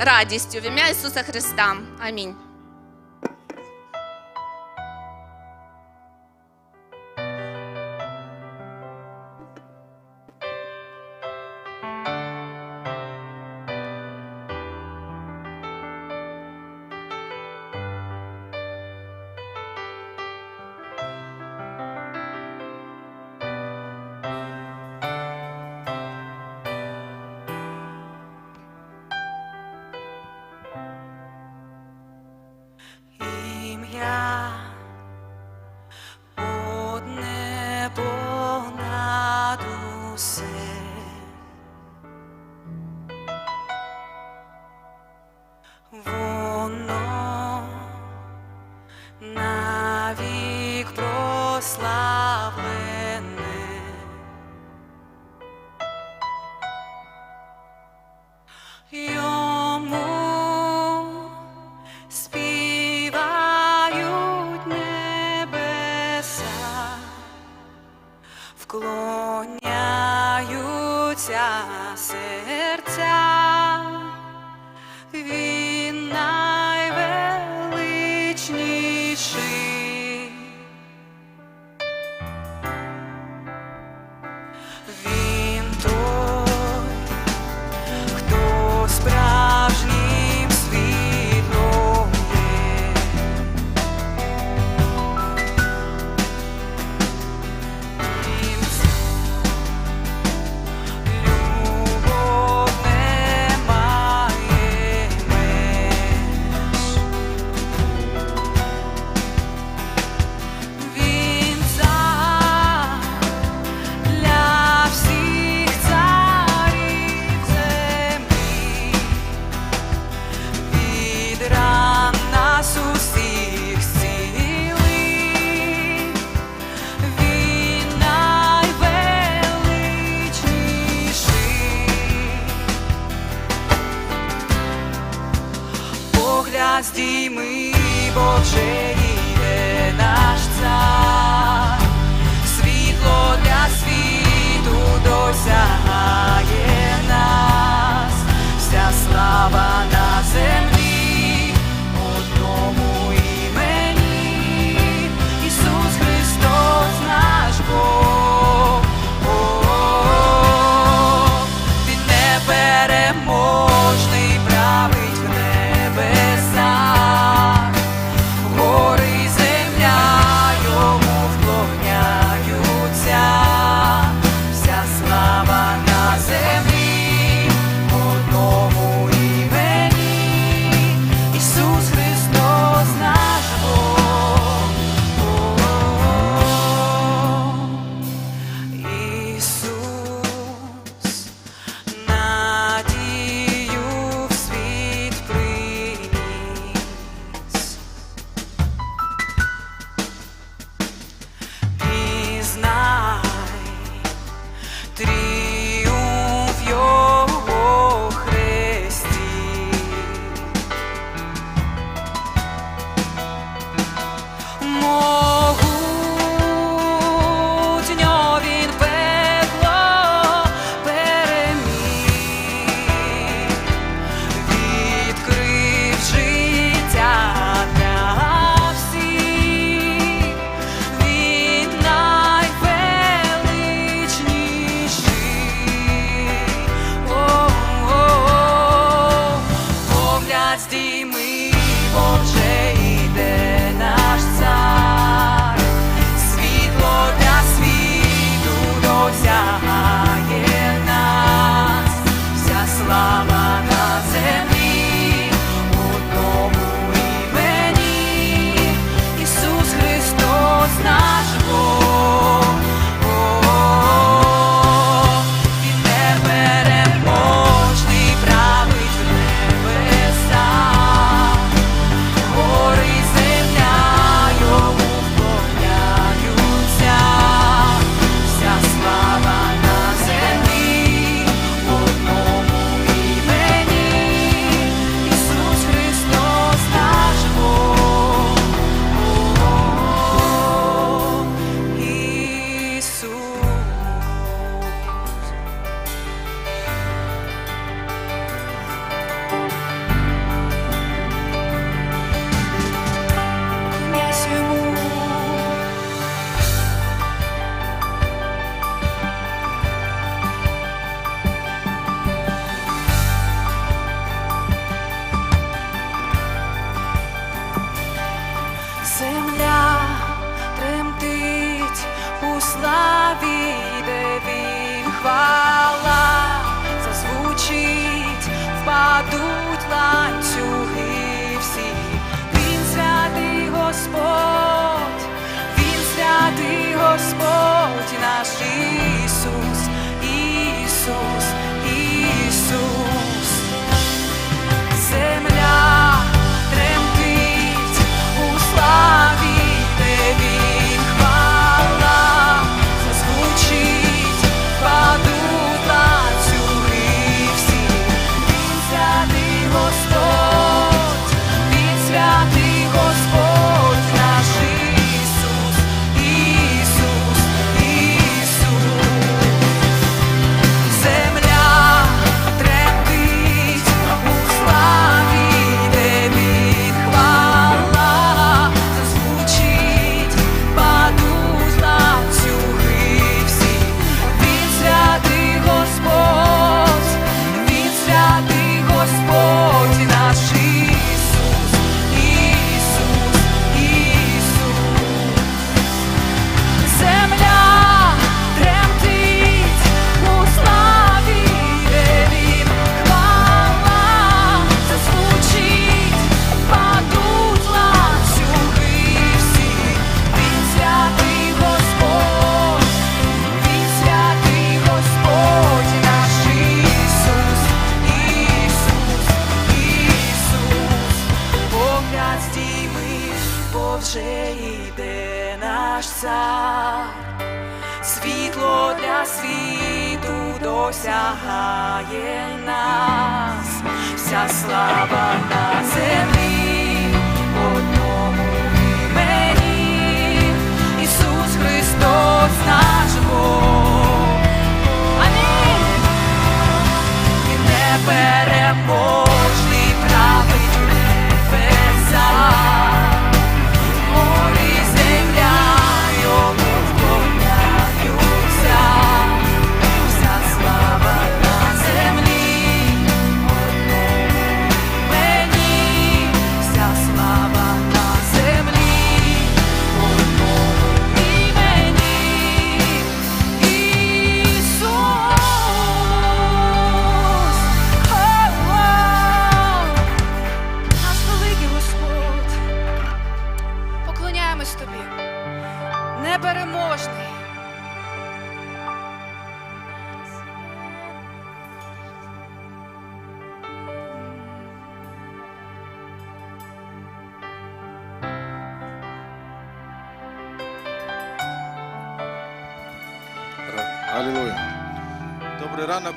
радістю в ім'я Ісуса Христа. Амінь. slide.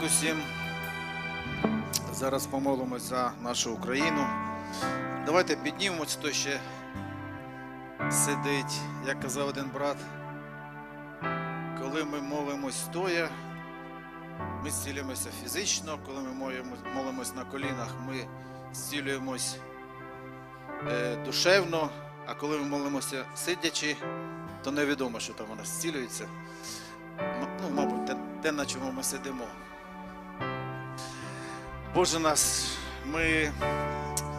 Усім. Зараз помолимось за нашу Україну. Давайте піднімемось, хто ще сидить. Як казав один брат, коли ми молимось стоя, ми зцілюємося фізично, коли ми молимось, на колінах, ми зцілюємось е, душевно, а коли ми молимося сидячи, то невідомо, що там нас зцілюється. Ну, мабуть, те, те, на чому ми сидимо. Боже нас, ми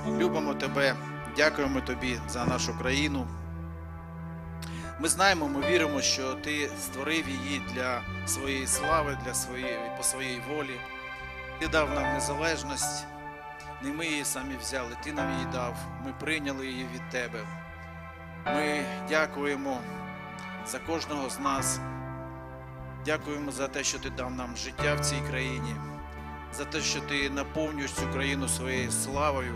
любимо Тебе, дякуємо Тобі за нашу країну. Ми знаємо, ми віримо, що Ти створив її для своєї слави, для своєї, по своїй волі. Ти дав нам незалежність, не ми її самі взяли, Ти нам її дав, ми прийняли її від Тебе. Ми дякуємо за кожного з нас. Дякуємо за те, що ти дав нам життя в цій країні, за те, що ти наповнюєш цю країну своєю славою.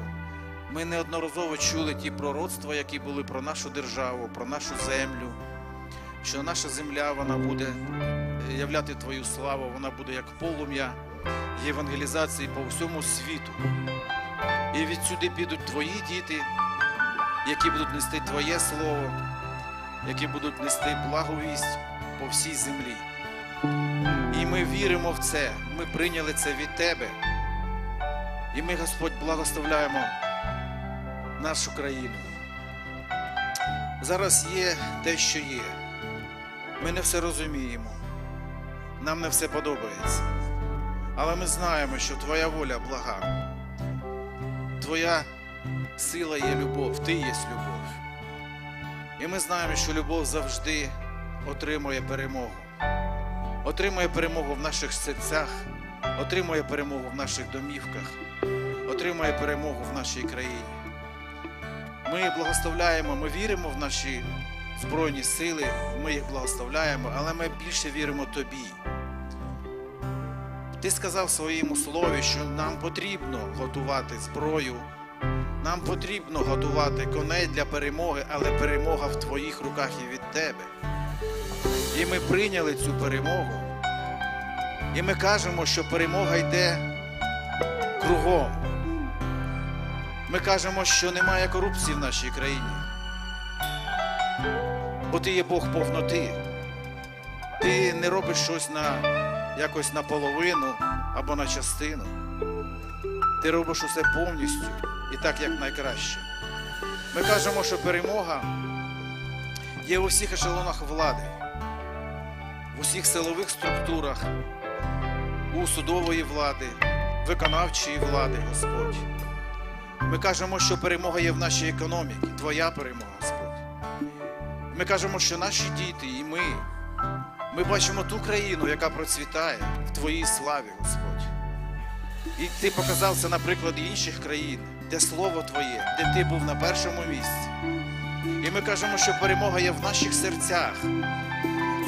Ми неодноразово чули ті пророцтва, які були про нашу державу, про нашу землю, що наша земля вона буде являти твою славу, вона буде як полум'я євангелізації по всьому світу. І відсюди підуть твої діти, які будуть нести Твоє слово, які будуть нести благовість по всій землі. І ми віримо в це, ми прийняли це від Тебе. І ми, Господь, благословляємо нашу країну. Зараз є те, що є. Ми не все розуміємо, нам не все подобається. Але ми знаємо, що Твоя воля блага. Твоя сила є любов, Ти є любов. І ми знаємо, що любов завжди отримує перемогу. Отримує перемогу в наших серцях, отримує перемогу в наших домівках, отримає перемогу в нашій країні. Ми благословляємо, ми віримо в наші Збройні сили, ми їх благословляємо, але ми більше віримо тобі. Ти сказав в своєму слові, що нам потрібно готувати зброю, нам потрібно готувати коней для перемоги, але перемога в твоїх руках і від тебе. І ми прийняли цю перемогу. І ми кажемо, що перемога йде кругом. Ми кажемо, що немає корупції в нашій країні. Бо ти є Бог повноти. Ти не робиш щось на якось наполовину або на частину. Ти робиш усе повністю і так, як найкраще. Ми кажемо, що перемога є у всіх ешелонах влади, усіх силових структурах, у судової влади, виконавчої влади, Господь. Ми кажемо, що перемога є в нашій економіці, Твоя перемога, Господь. Ми кажемо, що наші діти і ми, ми бачимо ту країну, яка процвітає в Твоїй славі, Господь. І Ти показав це на прикладі інших країн, де Слово Твоє, де Ти був на першому місці. І ми кажемо, що перемога є в наших серцях,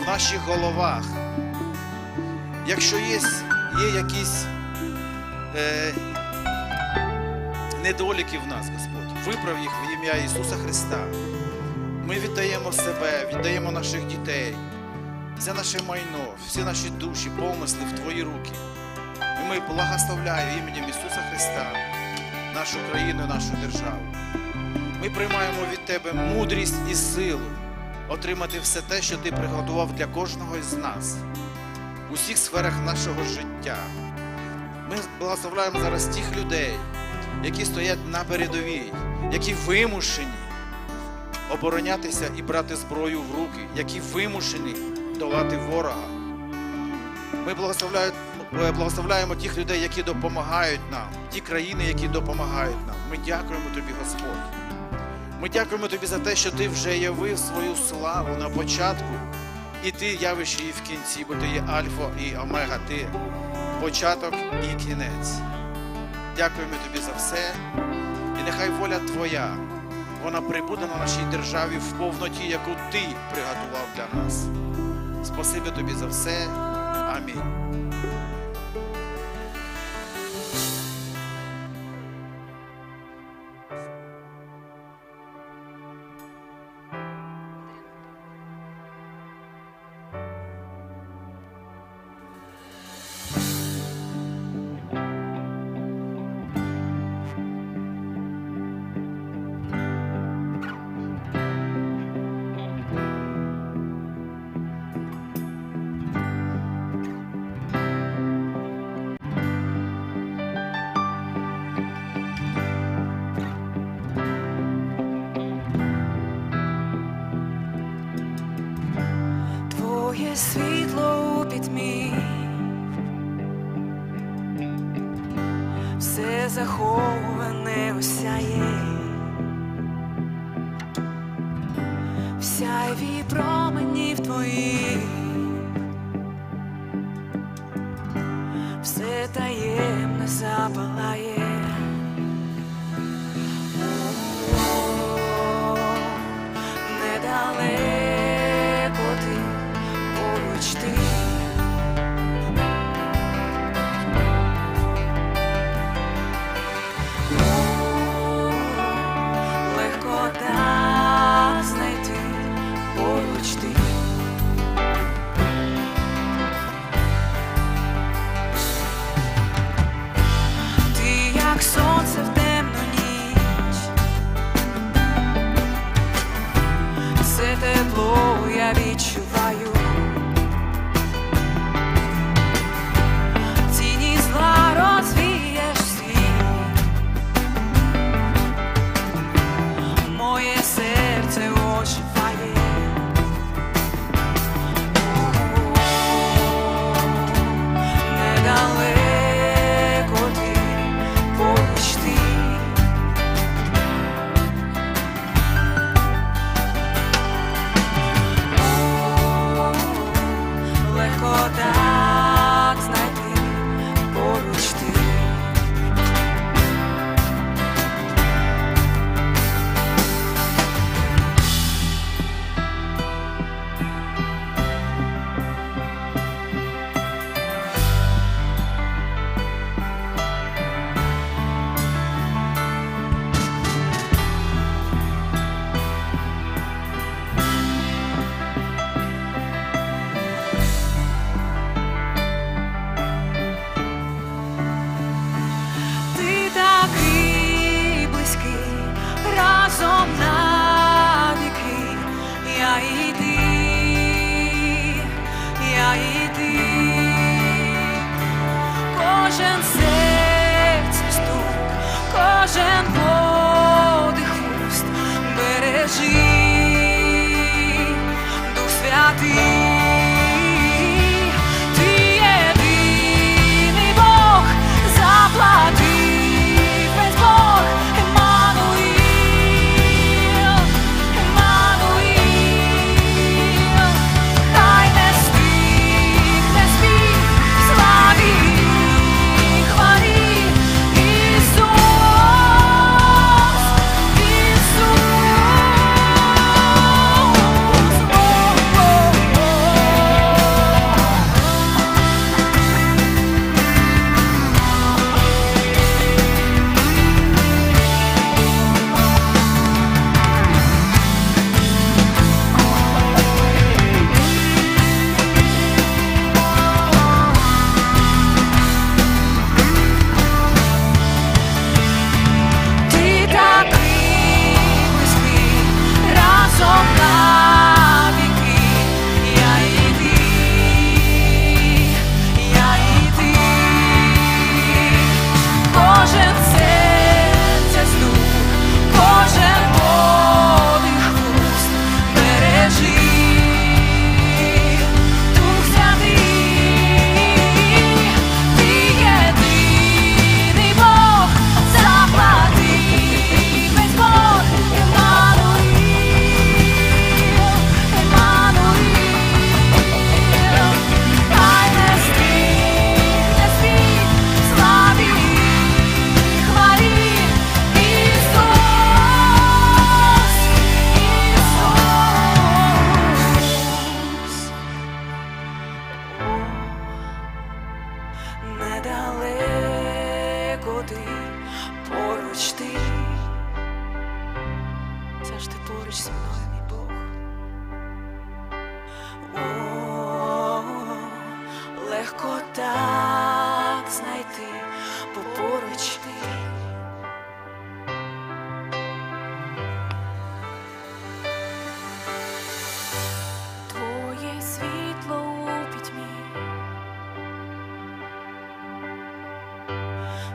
в наших головах. Якщо є, є якісь е, недоліки в нас, Господь, виправ їх в ім'я Ісуса Христа. Ми віддаємо себе, віддаємо наших дітей, все наше майно, всі наші душі, помисли в Твої руки. І ми благословляємо іменем Ісуса Христа нашу країну, нашу державу. Ми приймаємо від Тебе мудрість і силу отримати все те, що Ти приготував для кожного із нас у всіх сферах нашого життя. Ми благословляємо зараз тих людей, які стоять на передовій, які вимушені оборонятися і брати зброю в руки, які вимушені долати ворога. Ми благословляємо, е, благословляємо тих людей, які допомагають нам, ті країни, які допомагають нам. Ми дякуємо тобі, Господь. Ми дякуємо тобі за те, що ти вже явив свою славу на початку, і ти явиш її в кінці, бо ти є Альфа і Омега, ти початок і кінець. Дякуємо тобі за все. І нехай воля Твоя, вона прибуде на нашій державі в повноті, яку Ти приготував для нас. Спасибі тобі за все. Амінь.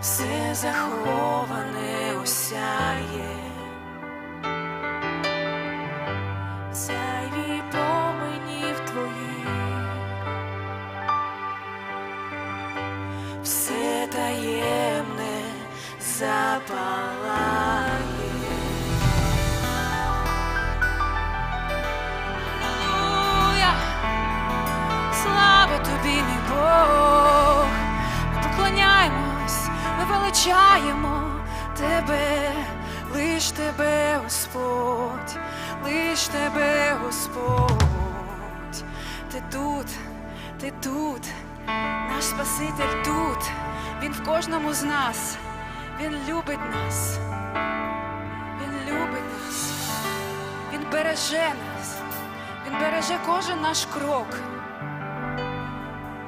Все заховане осяє, величаємо тебе, лиш тебе, Господь, лиш тебе, Господь, ти тут, ти тут, наш Спаситель тут, Він в кожному з нас, Він любить нас, Він любить нас, Він береже нас. Він береже кожен наш крок.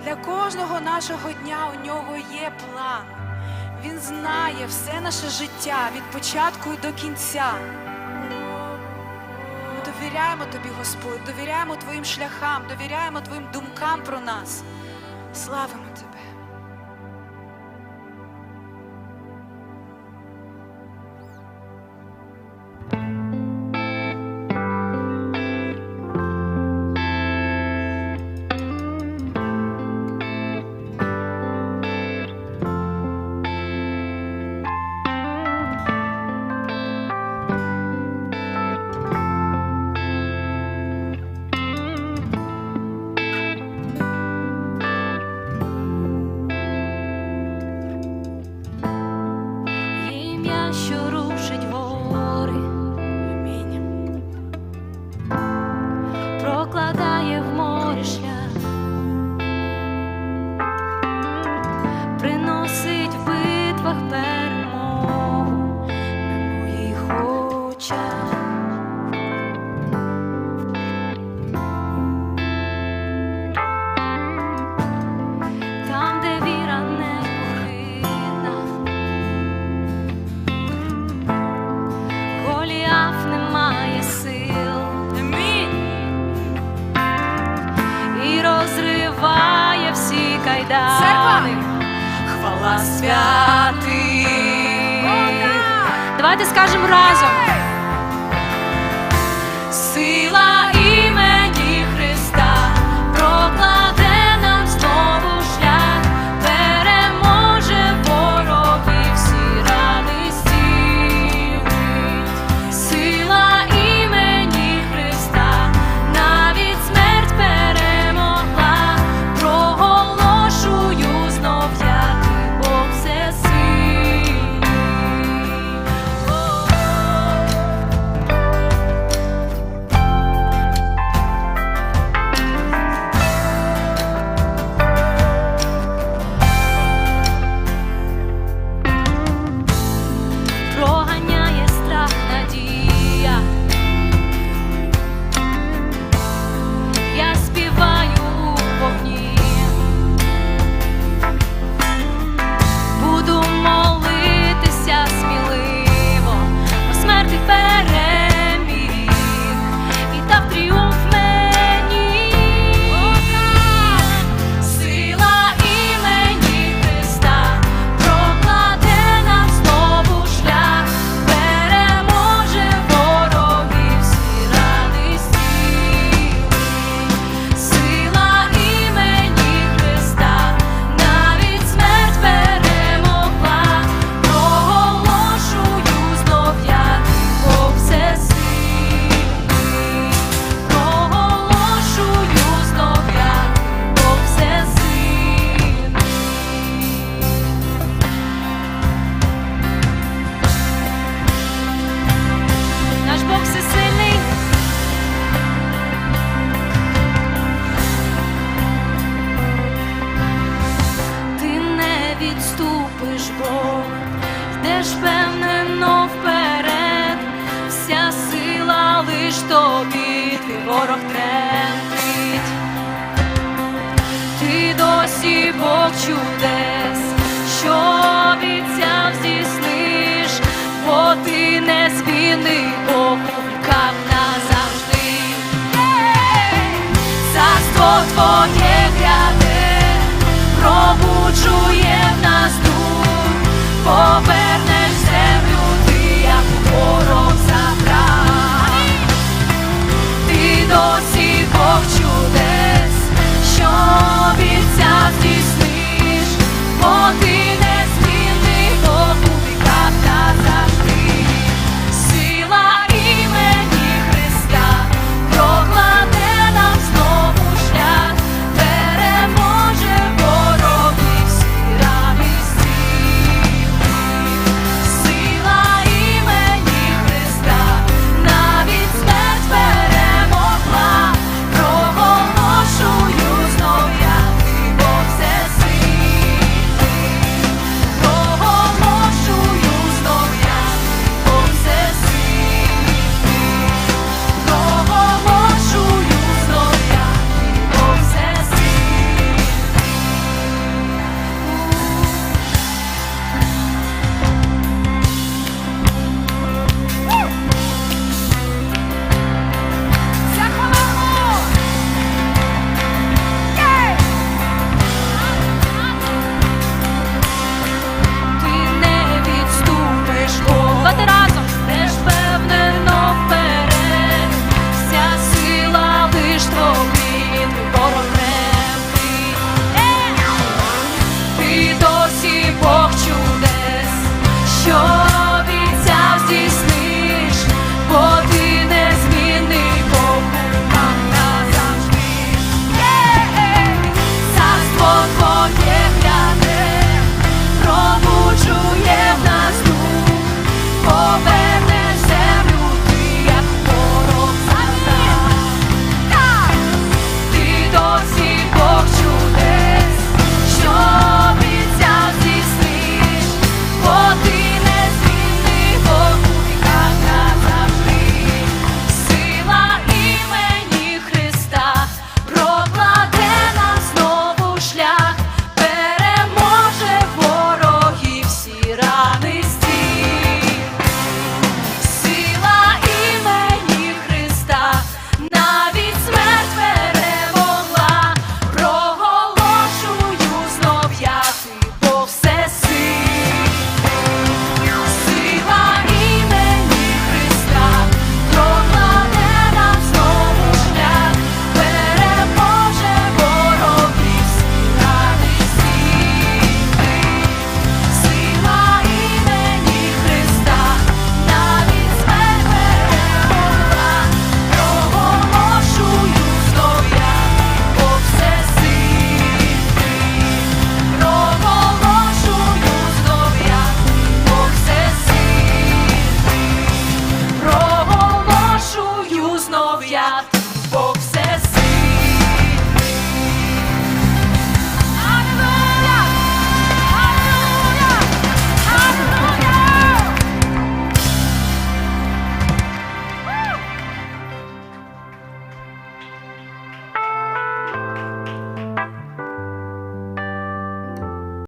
Для кожного нашого дня у нього є план. Він знає все наше життя від початку і до кінця. Ми довіряємо тобі, Господь, довіряємо твоїм шляхам, довіряємо твоїм думкам про нас. Славимо тебе. Давайте скажемо разом.